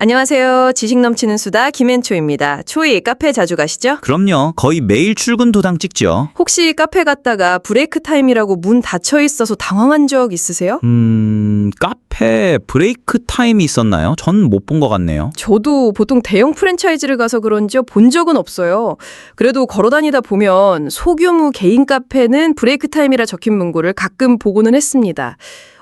안녕하세요. 지식 넘치는 수다 김앤초입니다. 초이 카페 자주 가시죠? 그럼요. 거의 매일 출근 도장 찍죠. 혹시 카페 갔다가 브레이크 타임이라고 문 닫혀 있어서 당황한 적 있으세요? 음, 카페 브레이크 타임이 있었나요? 전 못 본 것 같네요. 저도 보통 대형 프랜차이즈를 가서 그런지요 본 적은 없어요. 그래도 걸어 다니다 보면 소규모 개인 카페는 브레이크 타임이라 적힌 문구를 가끔 보고는 했습니다.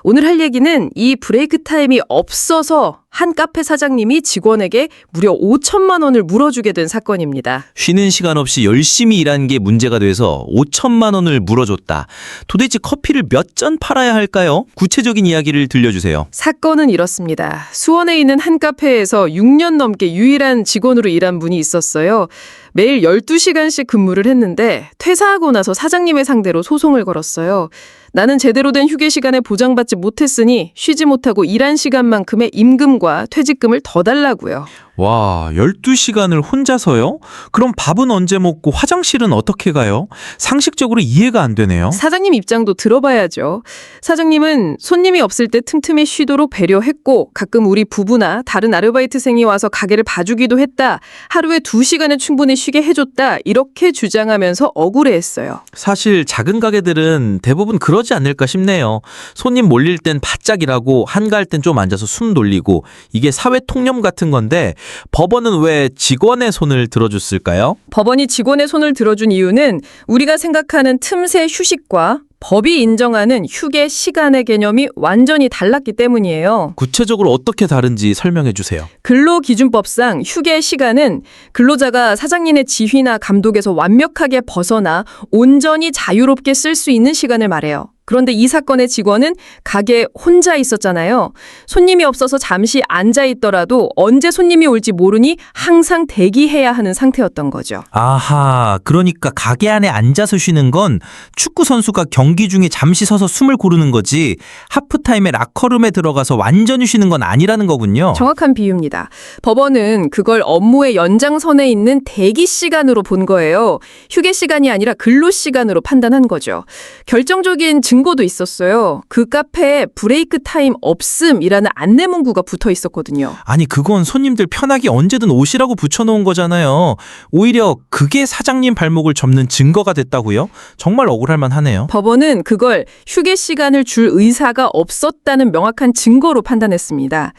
오늘 할 얘기는 이 브레이크 타임이 없어서 한 카페 사장님이 직원에게 무려 5천만 원을 물어주게 된 사건입니다. 쉬는 시간 없이 열심히 일한 게 문제가 돼서 5천만 원을 물어줬다. 도대체 커피를 몇 잔 팔아야 할까요? 구체적인 이야기를 들려주세요. 사건은 이렇습니다. 수원에 있는 한 카페에서 6년 넘게 유일한 직원으로 일한 분이 있었어요. 매일 12시간씩 근무를 했는데 퇴사하고 나서 사장님의 상대로 소송을 걸었어요. 나는 제대로 된 휴게 시간에 보장받지 못했으니 쉬지 못하고 일한 시간만큼의 임금과 퇴직금을 더 달라고요. 와, 12시간을 혼자서요? 그럼 밥은 언제 먹고 화장실은 어떻게 가요? 상식적으로 이해가 안 되네요. 사장님 입장도 들어봐야죠. 사장님은 손님이 없을 때 틈틈이 쉬도록 배려했고 가끔 우리 부부나 다른 아르바이트생이 와서 가게를 봐주기도 했다. 하루에 2시간은 충분히 쉬게 해줬다. 이렇게 주장하면서 억울해했어요. 사실 작은 가게들은 대부분 그러지 않을까 싶네요. 손님 몰릴 땐 바짝 일하고 한가할 땐 좀 앉아서 숨 돌리고 이게 사회 통념 같은 건데 법원은 왜 직원의 손을 들어줬을까요? 법원이 직원의 손을 들어준 이유는 우리가 생각하는 틈새 휴식과 법이 인정하는 휴게 시간의 개념이 완전히 달랐기 때문이에요. 구체적으로 어떻게 다른지 설명해 주세요. 근로기준법상 휴게 시간은 근로자가 사장님의 지휘나 감독에서 완벽하게 벗어나 온전히 자유롭게 쓸 수 있는 시간을 말해요. 그런데 이 사건의 직원은 가게에 혼자 있었잖아요. 손님이 없어서 잠시 앉아 있더라도 언제 손님이 올지 모르니 항상 대기해야 하는 상태였던 거죠. 아하, 그러니까 가게 안에 앉아서 쉬는 건 축구 선수가 경기 중에 잠시 서서 숨을 고르는 거지 하프타임에 라커룸에 들어가서 완전히 쉬는 건 아니라는 거군요. 정확한 비유입니다. 법원은 그걸 업무의 연장선에 있는 대기 시간으로 본 거예요. 휴게 시간이 아니라 근로 시간으로 판단한 거죠. 결정적인 증 거도 있었어요. 그 카페에 브레이크 타임 없음이라는 안내 문구가 붙어 있었거든요. 아니 그건 손님들 편하게 언제든 오시라고 붙여놓은 거잖아요. 오히려 그게 사장님 발목을 접는 증거가 됐다고요? 정말 억울할 만하네요. 법원은 그걸 휴게 시간을 줄 의사가 없었다는 명확한 증거로 판단했습니다.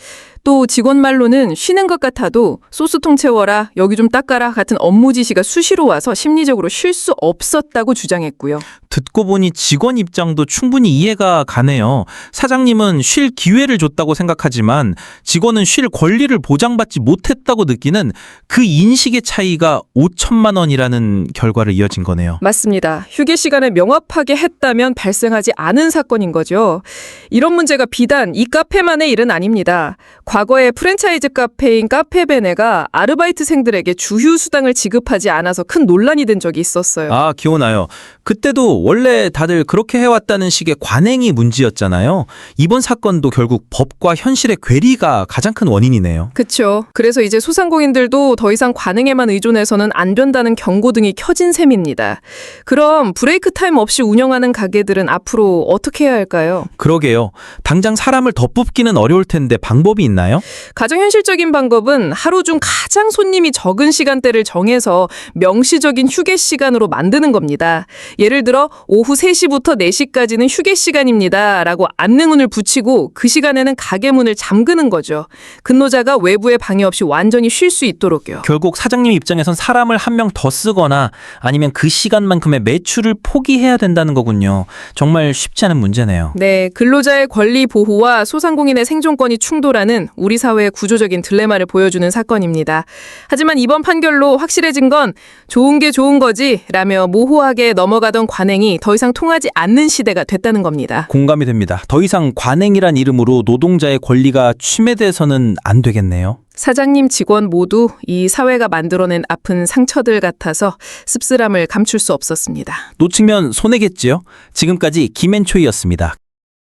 또 직원 말로는 쉬는 것 같아도 소스통 채워라, 여기 좀 닦아라 같은 업무 지시가 수시로 와서 심리적으로 쉴 수 없었다고 주장했고요. 듣고 보니 직원 입장도 충분히 이해가 가네요. 사장님은 쉴 기회를 줬다고 생각하지만 직원은 쉴 권리를 보장받지 못했다고 느끼는 그 인식의 차이가 5천만 원이라는 결과를 이어진 거네요. 맞습니다. 휴게 시간을 명확하게 했다면 발생하지 않은 사건인 거죠. 이런 문제가 비단 이 카페만의 일은 아닙니다. 과 거에 프랜차이즈 카페인 카페베네가 아르바이트생들에게 주휴 수당을 지급하지 않아서 큰 논란이 된 적이 있었어요. 아, 기억나요. 그때도 원래 다들 그렇게 해왔다는 식의 관행이 문제였잖아요. 이번 사건도 결국 법과 현실의 괴리가 가장 큰 원인이네요. 그쵸. 그래서 이제 소상공인들도 더 이상 관행에만 의존해서는 안 된다는 경고등이 켜진 셈입니다. 그럼 브레이크 타임 없이 운영하는 가게들은 앞으로 어떻게 해야 할까요? 그러게요. 당장 사람을 더 뽑기는 어려울 텐데 방법이 있나요? 가장 현실적인 방법은 하루 중 가장 손님이 적은 시간대를 정해서 명시적인 휴게 시간으로 만드는 겁니다. 예를 들어 오후 3시부터 4시까지는 휴게 시간입니다. 라고 안내문을 붙이고 그 시간에는 가게 문을 잠그는 거죠. 근로자가 외부의 방해 없이 완전히 쉴 수 있도록요. 결국 사장님 입장에선 사람을 한 명 더 쓰거나 아니면 그 시간만큼의 매출을 포기해야 된다는 거군요. 정말 쉽지 않은 문제네요. 네, 근로자의 권리 보호와 소상공인의 생존권이 충돌하는 우리 사회의 구조적인 딜레마를 보여주는 사건입니다. 하지만 이번 판결로 확실해진 건 좋은 게 좋은 거지 라며 모호하게 넘어가던 관행이 더 이상 통하지 않는 시대가 됐다는 겁니다. 공감이 됩니다. 더 이상 관행이란 이름으로 노동자의 권리가 침해돼서는 안 되겠네요. 사장님 직원 모두 이 사회가 만들어낸 아픈 상처들 같아서 씁쓸함을 감출 수 없었습니다. 놓치면 손해겠지요? 지금까지 김앤초이였습니다.